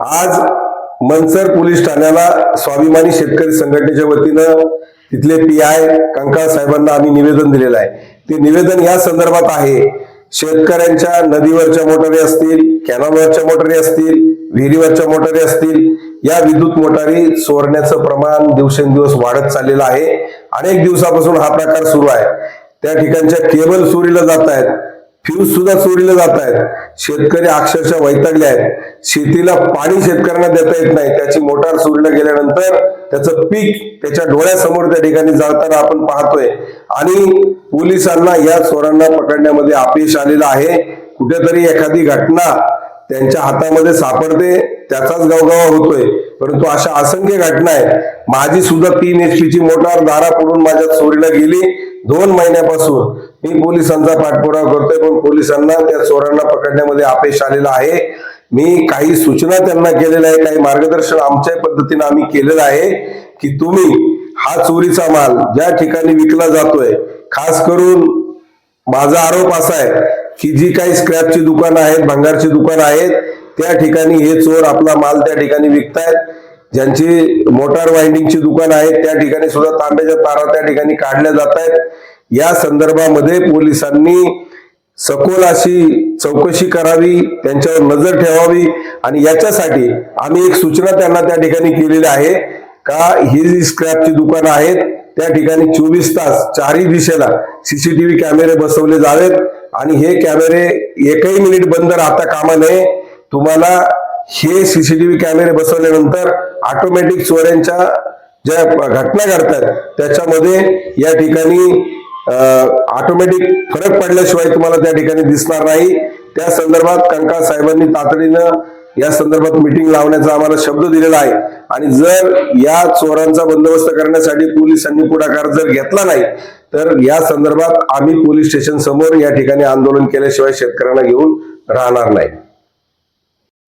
आज मनसर पोलीस ठाण्याला स्वाभिमानी शेतकरी संघटनेच्या वतीनं तिथले पी आय कंकाळ साहेबांना आम्ही निवेदन दिलेलं आहे. ते निवेदन या संदर्भात आहे. शेतकऱ्यांच्या नदीवरच्या मोटारी असतील कॅनॉलवरच्या मोटारी असतील विहिरीवरच्या मोटारी असतील या विद्युत मोटारी चोरण्याचं प्रमाण दिवसेंदिवस वाढत चाललेलं आहे. अनेक दिवसापासून हा प्रकार सुरू आहे. त्या ठिकाणच्या केबल चोरीला जात आहेत. फ्यूज सुद्धा चोरीला जात आहेत. शेतकरी अक्षरशः वैतागले आहेत. शेतीला पाणी शेतकऱ्यांना देता येत नाही. त्याची मोटार सोडलं गेल्यानंतर त्याचं पीक त्याच्या डोळ्यासमोर त्या ठिकाणी जाताना आपण पाहतोय. आणि पोलिसांना या चोरांना पकडण्यामध्ये अपयश आलेलं आहे. कुठेतरी एखादी घटना त्यांच्या हातामध्ये सापडते त्याचाच गावगावा होतोय. परंतु अशा असंख्य घटना आहेत. माझी सुद्धा तीन एच ची मोटार दारा पडून माझ्या चोरीला गेली दोन महिन्यापासून. मी पोलिसांचा पाठपुरावा करतोय पण पोलिसांना त्या चोरांना पकडण्यामध्ये अपयश आलेलं आहे. मी काही सूचना त्यांना केलेल्या आहे काही मार्गदर्शन आमच्या पद्धतीने आम्ही केलेलं आहे की तुम्ही हा चोरीचा माल ज्या ठिकाणी विकला जातोय खास करून माझा आरोप असा आहे की जी काही स्क्रॅपची दुकानं आहेत भंगारची दुकानं आहेत त्या ठिकाणी हे चोर आपला माल त्या ठिकाणी विकतायत. ज्यांची मोटार वाइंडिंगची दुकान आहेत त्या ठिकाणी सुद्धा तांब्याच्या तारा त्या ठिकाणी काढल्या जात आहेत या संदर्भामध्ये पोलिसांनी सखोल अशी चौकशी करावी त्यांच्यावर नजर ठेवावी आणि याच्यासाठी आम्ही एक सूचना त्यांना त्या ठिकाणी केलेली आहे. का ही जी स्क्रॅपची दुकानं आहेत त्या ठिकाणी चोवीस तास चारही दिशेला सीसीटीव्ही कॅमेरे बसवले जावेत आणि हे कॅमेरे एकही मिनिट बंद राहता कामा नये. तुम्हाला हे सीसीटीव्ही कॅमेरे बसवल्यानंतर ऑटोमॅटिक चोऱ्यांच्या ज्या घटना घडतात त्याच्यामध्ये या ठिकाणी ऑटोमॅटिक फरक पडल्याशिवाय तुम्हाला त्या ठिकाणी दिसणार नाही. त्या संदर्भात कंकाळ साहेबांनी तातडीनं या संदर्भात मिटिंग लावण्याचा आम्हाला शब्द दिलेला आहे. आणि जर या चोरांचा बंदोबस्त करण्यासाठी पोलिसांनी पुढाकार जर घेतला नाही तर या संदर्भात आम्ही पोलीस स्टेशन समोर या ठिकाणी आंदोलन केल्याशिवाय शेतकऱ्यांना घेऊन राहणार नाही.